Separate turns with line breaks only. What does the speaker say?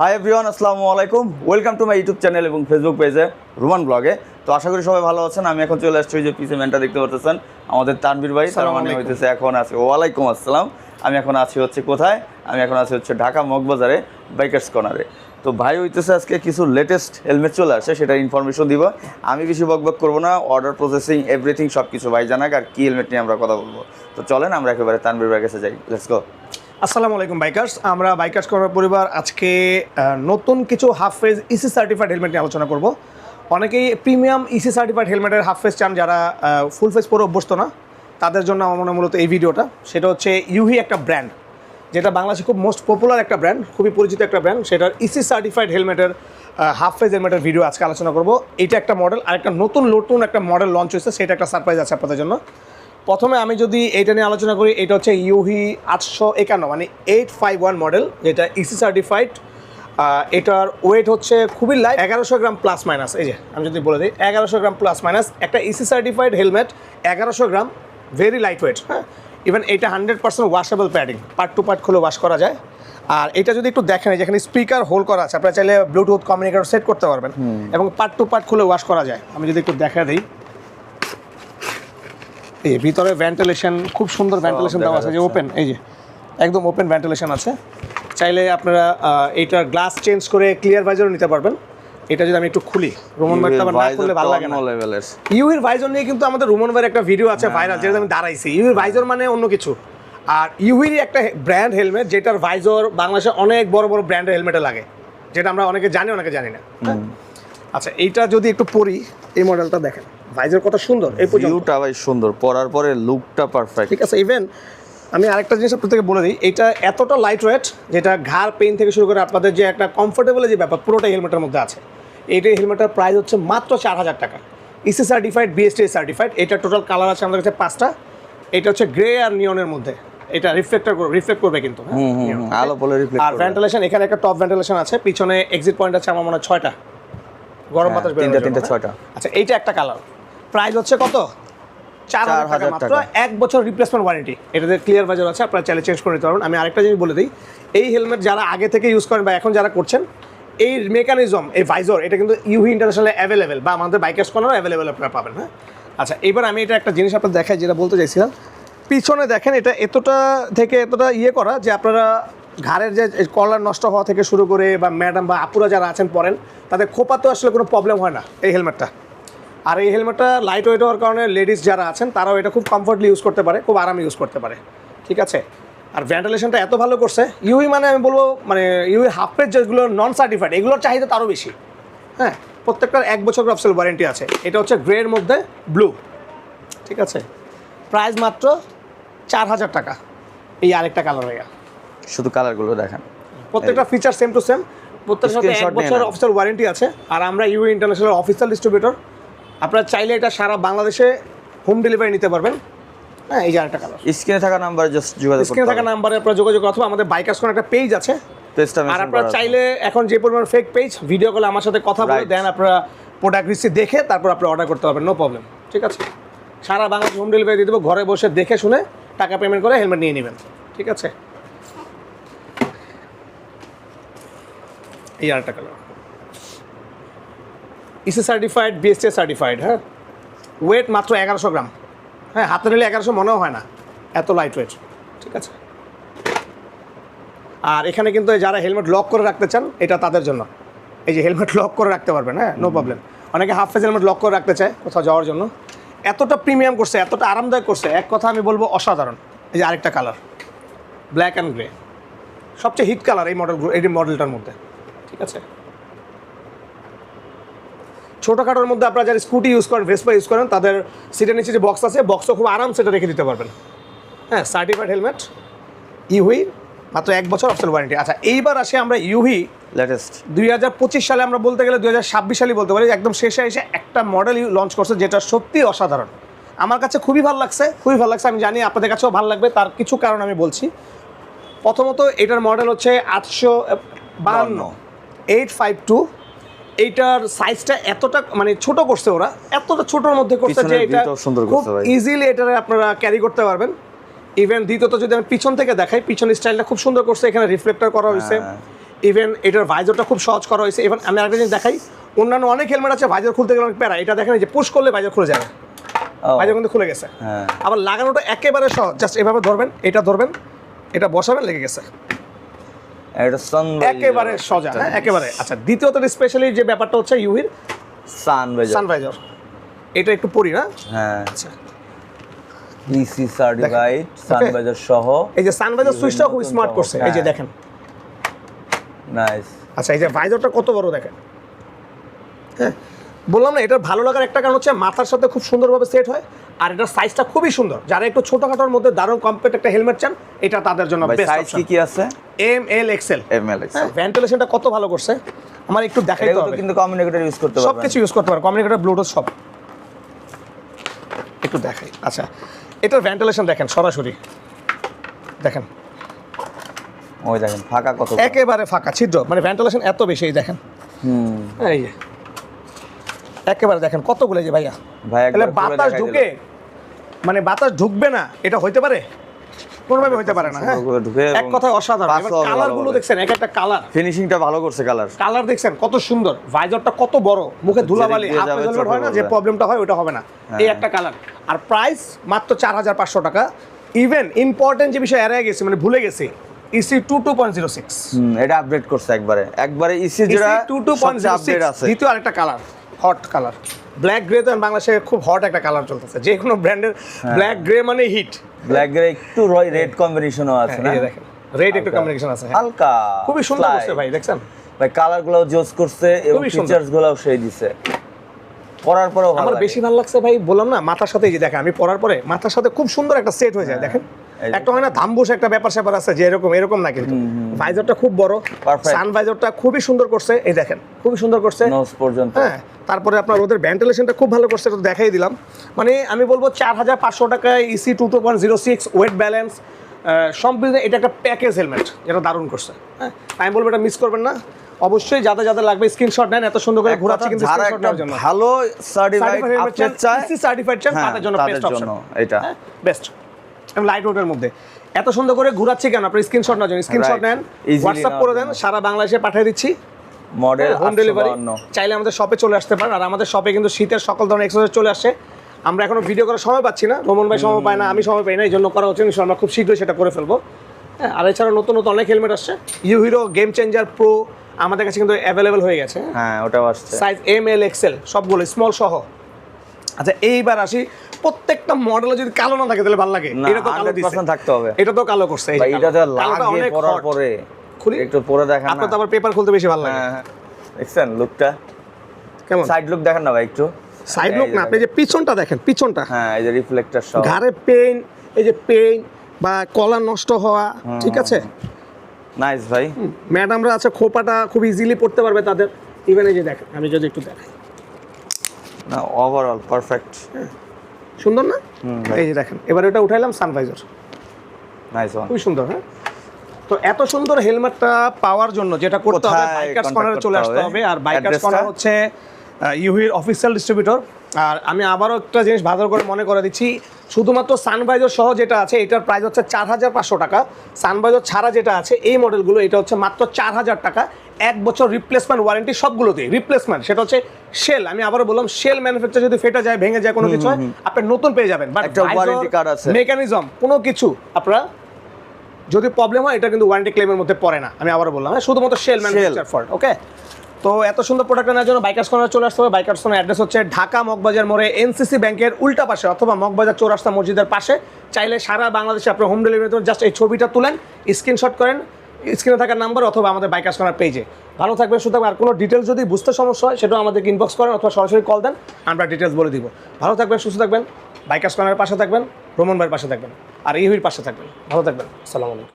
High everyone আসসালামু আলাইকুম। Welcome to my YouTube channel এবং ফেসবুক পেজে রুমান ব্লগে। তো আশা করি সবাই ভালো আছেন। আমি এখন চলে আসছি ওই যে পিসে ম্যানটা দেখতে পাচ্ছেন আমাদের তানভীর ভাই। তার মানে হইতেছে এখন আছে ওয়ালাইকুম আসসালাম। আমি এখন আছি হচ্ছে কোথায়? আমি এখন আছি হচ্ছে ঢাকা মগবাজারে বাইকার্স কর্নারে। তো ভাই হইতেছে আজকে কিছু লেটেস্ট হেলমেট চলে আসছে সেটা ইনফরমেশন দিব। আমি বেশি বকবক করব না অর্ডার প্রসেসিং এভরিথিং সব কিছু ভাই জানাক আর কি হেলমেট নিয়ে আমরা কথা বলব। তো চলেন আমরা একেবারে তানভীর ভাইয়ের কাছে যাই। লেটস গো
আসসালামু আলাইকুম বাইকার্স আমরা বাইকার্স করার পরিবার আজকে নতুন কিছু half face EC certified helmet নিয়ে আলোচনা করব। অনেকেই প্রিমিয়াম ইসি সার্টিফাইড হেলমেটের হাফ ফেজ চান যারা ফুল ফেজ পরে অভ্যস্ত না। তাদের জন্য আমার মনে মূলত এই ভিডিওটা। সেটা হচ্ছে ইউহি একটা ব্র্যান্ড যেটা বাংলাদেশে খুব মোস্ট পপুলার একটা ব্র্যান্ড খুবই পরিচিত একটা ব্র্যান্ড সেটার ইসি সার্টিফাইড হেলমেটের হাফ ফেজ হেলমেটের ভিডিও আজকে আলোচনা করব। এটা একটা মডেল আর একটা নতুন নতুন একটা মডেল লঞ্চ হয়েছে। সেটা একটা সারপ্রাইজ আছে আপনাদের জন্য। প্রথমে আমি যদি এইটা নিয়ে আলোচনা করি এটা হচ্ছে ইউহি আটশো একান্ন মানে এইট ফাইভ ওয়ান মডেল যেটা E ইসি সার্টিফাইড এটার ওয়েট হচ্ছে খুবই লাইট এগারোশো গ্রাম প্লাস মাইনাস এই যে আমি যদি বলে দিই এগারোশো গ্রাম প্লাস মাইনাস একটা E ইসি সার্টিফাইড হেলমেট এগারোশো গ্রাম ভেরি লাইট ওয়েট হ্যাঁ? ইভেন এটা hundred percent washable padding part two part খুলে ওয়াশ করা যায়। আর এটা যদি একটু দেখেন যেখানে স্পিকার হোল করা আছে আপনারা চাইলে ব্লুটুথ কমিউনিকেটর সেট করতে পারবেন। এবং পার্ট টু পার্ট খুলে ওয়াশ করা যায়। আমি যদি একটু দেখা দিই। এই ভিতরে ভেন্টিলেশন খুব সুন্দর ভেন্টিলেশন দেওয়া আছে যে ওপেন এই যে একদম ওপেন ভেন্টিলেশন আছে। চাইলে আপনারা এইটার গ্লাস চেঞ্জ করে ক্লিয়ার ভাইজারও নিতে পারবেন। এটা যদি আমি একটু খুলি রোমন ভাইটা আবার না খুললে ভালো লাগে না।
লেভেলের
ইউহির ভাইজর নিয়ে কিন্তু আমাদের রোমন ভাইয়ের একটা ভিডিও আছে ভাইরাল যেটা আমি দাঁড়াইছি। ইউহির ভাইজর মানে অন্য কিছু। আর ইউহির একটা ব্র্যান্ড হেলমেট যেটার ভাইজর বাংলাদেশে অনেক বড় বড় ব্র্যান্ডের হেলমেটে লাগে। যেটা আমরা অনেকে জানি অনেকে জানি না? আচ্ছা এইটা যদি একটু পরি এই মডেলটা দেখেন। ভাইজর কত সুন্দর এই পর্যন্ত।
ভিউটা ভাই সুন্দর পরার পরে লুকটা পারফেক্ট
ঠিক আছে ইভেন আমি আরেকটা জিনিস আপনাদেরকে বলে দিই এটা এতটা লাইট ওয়েট যেটা ঘাড় পেন থেকে শুরু করে আপনাদের যে একটা কমফোর্টেবল যে ব্যাপার পুরোটাই হেলমেটের মধ্যে আছে। এইটাই হেলমেটের প্রাইস হচ্ছে মাত্র চার হাজার টাকা। ইসি সার্টিফাইড বিএসটি সার্টিফাইড এটা টোটাল কালার আছে আমাদের কাছে পাঁচটা। এটা হচ্ছে গ্রে আর নিয়নের মধ্যে। এটা রিফ্লেক্টর করবে রিফ্লেক্ট করবে কিন্তু হ্যাঁ?
আলো বলে রিফ্লেক্ট
আর ভেন্টিলেশন এখানে একটা টপ ভেন্টিলেশন আছে পিছনে এক্সিট পয়েন্ট আছে আমার মনে হয় ছয়টা। গরম বাতাস
হ্যাঁ, তিনটা তিনটা
হ্যাঁ?
ছয়টা।
আচ্ছা এইটা একটা কালার প্রাইস হচ্ছে কত? চার হাজার টাকা
4,000
মাত্র। এক বছর রিপ্লেসমেন্ট ওয়ারেন্টি এটাতে ক্লিয়ার বাজার আছে আপনারা চাইলে চেঞ্জ করে নিতে পারবেন। আমি আরেকটা জিনিস বলে দিই এই হেলমেট যারা আগে থেকে ইউজ করেন বা এখন যারা করছেন এই মেকানিজম এই ভাইজর এটা কিন্তু ইউহি ইন্টারন্যাশনালে অ্যাভেলেবেল বা আমাদের বাইকার্স কর্নারও অ্যাভেলেবেল আপনারা পাবেন হ্যাঁ? আচ্ছা এবার আমি এটা একটা জিনিস আপনার দেখাই যেটা বলতে চাইছিলাম। পিছনে দেখেন এটা এতটা থেকে এতটা ইয়ে করা যে আপনারা ঘাড়ের যে কলার নষ্ট হওয়া থেকে শুরু করে বা ম্যাডাম বা আপুরা যারা আছেন পরেন তাদের খোপাতে আসলে কোনো প্রবলেম হয় না এই হেলমেটটা আর এই হেলমেটটা লাইট ওয়েট হওয়ার কারণে লেডিস যারা আছেন তারাও এটা খুব কমফোর্টলি ইউজ করতে পারে খুব আরামে ইউজ করতে পারে। ঠিক আছে? আর ভেন্টিলেশনটা এত ভালো করছে ইউই মানে আমি বলব মানে ইউই হাফ পেজ যেগুলো নন সার্টিফাইড এগুলোর চাহিদা তারও বেশি। হ্যাঁ প্রত্যেকটার এক বছর অফসেল ওয়ারেন্টি আছে। এটা হচ্ছে গ্রের মধ্যে ব্লু ঠিক আছে? প্রাইস মাত্র চার হাজার টাকা। এই আরেকটা কালার হয়ে
শুধু কালারগুলো দেখেন।
প্রত্যেকটা ফিচার সেম টু সেম প্রত্যেকটার সাথে এক বছর। অফিসিয়াল ওয়ারেন্টি আছে। আর আমরা ইউ ইন্টারন্যাশনাল অফিসিয়াল ডিস্ট্রিবিউটর আপনারা চাইলে এটা সারা বাংলাদেশে হোম ডেলিভারি নিতে পারবেন। হ্যাঁ এই যে আরেকটা কালার
স্ক্রিনে থাকা নাম্বারে জাস্ট যোগাযোগ
স্ক্রিনে থাকা নাম্বারে আপনারা যোগাযোগ অথবা আমাদের বাইকার্স কোনো একটা পেজ আছে।
পেজটা
আর আপনারা চাইলে এখন যে পরিমাণ ফেক পেজ ভিডিও কলে আমার সাথে কথা বলে দেন আপনারা প্রোডাক্ট রিসিভ দেখে তারপর আপনারা অর্ডার করতে পারবেন নো প্রবলেম ঠিক আছে? সারা বাংলাদেশ হোম ডেলিভারি দিয়ে দেবো ঘরে বসে দেখে শুনে টাকা পেমেন্ট করে হেলমেট নিয়ে নেবেন। ঠিক আছে? এই আরেকটা colour EC certified BST certified হ্যাঁ? ওয়েট মাত্র এগারোশো গ্রাম। হ্যাঁ হাতে নিলে এগারোশো মনেও হয় না। এত লাইট ওয়েট ঠিক আছে? আর এখানে কিন্তু যারা হেলমেট লক করে রাখতে চান, এটা তাদের জন্য। এই যে হেলমেট লক করে রাখতে পারবেন হ্যাঁ? নো প্রবলেম অনেকে হাফ ফেজ হেলমেট লক করে রাখতে চায় কোথাও যাওয়ার জন্য। এতটা প্রিমিয়াম করছে, এতটা আরামদায়ক করছে, এক কথা আমি বলব অসাধারণ। এই যে আরেকটা কালার ব্ল্যাক অ্যান্ড গ্রে সবচেয়ে হিট কালার এই মডেল এই মডেলটার মধ্যে, ঠিক আছে? ছোটোখাটোর মধ্যে আপনারা যারা স্কুটি ইউজ করেন ভেসপা ইউজ করেন তাদের সিটের নিচে যে বক্স আছে বক্সও খুব আরাম সেটা রেখে দিতে পারবেন। হ্যাঁ সার্টিফাইড হেলমেট ইউহি মাত্র এক বছর অফসেল ওয়ারেন্টি আচ্ছা এইবার আসে আমরা ইউহি
লেটেস্ট
দুই হাজার পঁচিশ সালে আমরা বলতে গেলে দুই হাজার ছাব্বিশ সালে বলতে পারি একদম শেষে এসে একটা মডেল লঞ্চ করছে যেটা সত্যি অসাধারণ। আমার কাছে খুবই ভালো লাগছে খুবই ভালো লাগছে আমি জানি আপনাদের কাছেও ভালো লাগবে তার কিছু কারণ আমি বলছি। প্রথমত এটার মডেল হচ্ছে আটশো বাহান্ন। এইট ফাইভ টু এইটার সাইজটা এতটা মানে ছোট করছে ওরা এতটা ছোটর মধ্যে করছে যে এটা
সুন্দর
খুব ইজিলি এটারে আপনারা ক্যারি করতে পারবেন। ইভেন দ্বিতীয়ত যদি আমি পিছন থেকে দেখাই পিছন স্টাইলটা খুব সুন্দর করছে এখানে রিফ্লেক্টর করা হয়েছে।
হ্যাঁ।
ইভেন এটার ভাইজারটা খুব সহজ করা হয়েছে। ইভেন আমি আরেকটা জিনিস দেখাই অন্যান্য অনেক হেলমেট আছে ভাইজার খুলতে গেলে অনেক প্যারা। এটা দেখেন যে পুশ করলে ভাইজার খুলে যাবে। ভাইজার কিন্তু খুলে গেছে।
হ্যাঁ।
আবার লাগানোটা একেবারে সহজ। জাস্ট এভাবে ধরবেন এটা ধরবেন এটা বসাবেন লেগে গেছে। একেবারে সজা হ্যাঁ একেবারে। আচ্ছা দ্বিতীয়ত স্পেশালি যে ব্যাপারটা হচ্ছে ইউহির
সানভাইজার
সানভাইজার এটা একটু পরি না
হ্যাঁ।
আচ্ছা।
ইসি সার্টিফাইড সানভাইজার সহ।
এই যে সানভাইজার সুইচটা খুব স্মার্ট করছে। এই যে
হ্যাঁ।
দেখেন।
নাইস
আচ্ছা এই যে ভাইজারটা কত বড় দেখেন? হ্যাঁ? বললাম না এটা ভালো লাগার একটা কারণ হচ্ছে মাথার সাথে খুব সুন্দরভাবে সেট হয় আর এটার সাইজটা খুবই সুন্দর। যারা একটু ছোটখাটোর মধ্যে দারুণ কমপ্যাক্ট একটা হেলমেট চান এটা তাদের জন্য
সাইজ কি কি আছে?
M L XL
M L X
হ্যাঁ ভেন্টিলেশনটা কত ভালো করছে আমার একটু
এগুলো
হবে।
কিন্তু কমিউনিকেটর ইউজ করতে
সব
পারবেন।
কিছু ইউজ করতে পারো কমিউনিকেটর ব্লুটুথ সব। একটু দেখাই আচ্ছা এটার ভেন্টিলেশন দেখেন সরাসরি। দেখেন।
ওই দেখেন ফাঁকা কত
একেবারে ফাঁকা ছিদ্র মানে ভেন্টিলেশন এত বেশি দেখেন।
হুম।
এই একেবারে দেখেন কতগুলো যে ভাইয়া।
ভাই
তাহলে বাতাস ঢুকে মানে বাতাস ঢুকবে না এটা হইতে পারে? কোনোভাবে হইতে পারে না হ্যাঁ? এক কথায় অসাধারণ। কালার
ভালো
গুলো দেখছেন এক একটা কালার
ফিনিশিংটা ভালো করছে কালার
কালার দেখছেন কত সুন্দর। ভাইজারটা কত বড়। মুখে ধুলাবালি হয় না যে প্রবলেমটা হয় ওটা হবে না। এই একটা কালার আর প্রাইস মাত্র চার হাজার পাঁচশো টাকা। ইভেন ইম্পর্টেন্ট যে বিষয় এড়িয়ে গেছি মানে ভুলে গেছি E EC two two point zero six
এটা আপডেট করছে একবারে। একবারে ইসি যেটা
টু টু পয়েন্ট জিরো দ্বিতীয় আরেকটা colour hot colour black grey তো বাংলাদেশে খুব হট একটা কালার চলতেছে যে কোনো ব্র্যান্ডের
হ্যাঁ।
ব্ল্যাক গ্রে মানে হিট
ব্ল্যাক গ্রে একটু রেড কম্বিনেশনও আছে না
দেখেন রেড একটু কম্বিনেশন আছে হ্যাঁ।
হালকা
খুবই সুন্দর। করছে ভাই দেখছেন
ভাই কালারগুলো জোস করছে এবং। ফিচার্সগুলো সেই দিছে পরার পরেও
আমার বেশি ভালো লাগছে ভাই বললাম না মাথার সাথে এই যে দেখেন আমি পরার পরে মাথার সাথে খুব সুন্দর একটা সেট হয়ে যায় দেখেন
হ্যাঁ।
একটা হয় না ধামবুস একটা ব্যাপার স্যাপার আছে যে এরকম এরকম না কিন্তু। ভাইজারটা খুব বড় সান ভাইজারটা খুবই সুন্দর করছে এই দেখেন খুবই সুন্দর করছে।
পর্যন্ত।
হ্যাঁ তারপরে আপনার ওদের ভেন্টিলেশনটা খুব ভালো করছে এটা দেখাই দিলাম। মানে আমি বলব চার হাজার পাঁচশো টাকায় E EC two two point zero six weight balance মিলিয়ে এটা একটা প্যাকেজ হেলমেট যেটা দারুণ করছে। হ্যাঁ আমি বলব এটা মিস করবেন না। অবশ্যই যাদের যাদের লাগবে স্ক্রিনশট নেন এত সুন্দর করে ঘোরাচ্ছে কিন্তু স্ক্রিনশট নেওয়ার জন্য।
ভালো সার্টিফাইড চায়
ইসি সার্টিফাইড চান
হ্যাঁ,
তাদের জন্য বেস্ট অপশন
এটা।
বেস্ট এবং লাইট রোডের মধ্যে। এত সুন্দর করে ঘোরাচ্ছে কেন? আপনি স্ক্রিনশট না জন্য। স্ক্রিনশট. নেন হোয়াটসঅ্যাপ করে দেন সারা বাংলাদেশে পাঠিয়ে দিচ্ছি।
মডেল
হোম ডেলিভারি চাইলে আমাদের শপে চলে আসতে পারেন। আর আমাদের শপে কিন্তু শীতের সকল ধরনের এক্সারসাইজ চলে আসছে আমরা এখনও ভিডিও করার সময় পাচ্ছি না। রোমন ভাই সময় পায় না আমি সময় পাই না এই জন্য করা হচ্ছে নিশ্চয়ই আমরা খুব শীঘ্রই সেটা করে ফেলব। হ্যাঁ আর এছাড়া নতুন নতুন অনেক হেলমেট আসছে। U hero game changer pro আমাদের কাছে কিন্তু অ্যাভেলেবেল হয়ে গেছে।
হ্যাঁ ওটাও আসছে।
সাইজ এম এল এক্সেল সবগুলো স্মল সহ। আচ্ছা এইবার আসি প্রত্যেকটা মডেল যদি কালো না থাকে তাহলে ভালো লাগে। এটা তো কালো দিছে।
থাকতে হবে।
এটা তো কালো করছে।
এটাতে
কালোটা
লাগে পরার পরে।
খুলি?
একটু পরে দেখেন
আপনার তো আবার পেপার খুলতে বেশি ভালো লাগে।
হ্যাঁ হ্যাঁ। দেখছেন লুকটা
কেমন?
সাইড লুক দেখেন না ভাই একটু।
সাইড লুক না আপনি যে পিছনটা দেখেন পিছনটা।
হ্যাঁ এই যে রিফ্লেক্টর সহ।
ঘাড়ে পেইন এই যে পেইন বা কলা নষ্ট হওয়া ঠিক আছে?
নাইস ভাই।
ম্যাডামরা আছে খোপাটা খুব ইজিলি পড়তে পারবে তাদের। ইভেন এই যে দেখেন আমি যদি একটু দেখাই।
না ওভারঅল পারফেক্ট
সুন্দর না? এই যে দেখেন এবার এটা উঠাইলাম সানভাইজার খুবই সুন্দর হ্যাঁ? তো এত সুন্দর হেলমেটটা পাওয়ার জন্য যেটা করতে হবে বাইকার্স কর্নারে চলে আসতে
হবে?
আর বাইকার্স? কর্নার হচ্ছে ইউহির অফিসিয়াল ডিস্ট্রিবিউটর আর আমি আবারও একটা জিনিস ভালো করে মনে করে দিচ্ছি শুধুমাত্র সানভাইজার সহ যেটা আছে এটার প্রাইস হচ্ছে চার হাজার পাঁচশো টাকা। সানভাইজার ছাড়া যেটা আছে এই মডেলগুলো এটা হচ্ছে মাত্র চার হাজার টাকা। এক বছর রিপ্লেসমেন্ট ওয়ারেন্টি সবগুলোতেই রিপ্লেসমেন্ট সেটা হচ্ছে শেল আমি আবারও বললাম শেল ম্যানুফ্যাকচার যদি ফেটে যায় ভেঙে যায় কোনো কিছু হয় আপনি নতুন পেয়ে যাবেন। বাট
একটা warranty card আছে।
মেকানিজম কোনো কিছু আপনারা যদি প্রবলেম হয় এটা কিন্তু ওয়ারেন্টি ক্লেমের মধ্যে পড়ে না আমি আবারও বললাম হ্যাঁ শুধুমাত্র শেল ম্যানুফ্যাকচার ফল্ট ওকে তো এত সুন্দর প্রোডাক্ট নেওয়ার জন্য বাইকার্স কর্নার চলে আসতে হবে। বাইকার্স কর্নার অ্যাড্রেস হচ্ছে ঢাকা মগবাজার মোড়ে এনসিসি ব্যাংকের উল্টা পাশে অথবা মগবাজার চৌরাস্তা মসজিদের পাশে। চাইলে সারা বাংলাদেশে আপনার হোম ডেলিভারি জাস্ট এই ছবিটা তুলেন স্ক্রিনশট করেন স্ক্রিনে থাকার নাম্বার অথবা আমাদের বাইকার্স করার পেজে ভালো থাকবেন শুধু আর কোনো ডিটেলস যদি বুঝতে সমস্যা হয় সেটাও আমাদেরকে ইনবক্স করেন অথবা সরাসরি কল দেন, আমরা ডিটেলস বলে দিব। ভালো থাকবেন, সুস্থ থাকবেন বাইকার্স করার পাশে থাকবেন, ভ্রমণ ভাইয়ের পাশে থাকবেন, আর ইহুর পাশে থাকবেন। ভালো থাকবেন, আসসালামু আলাইকুম।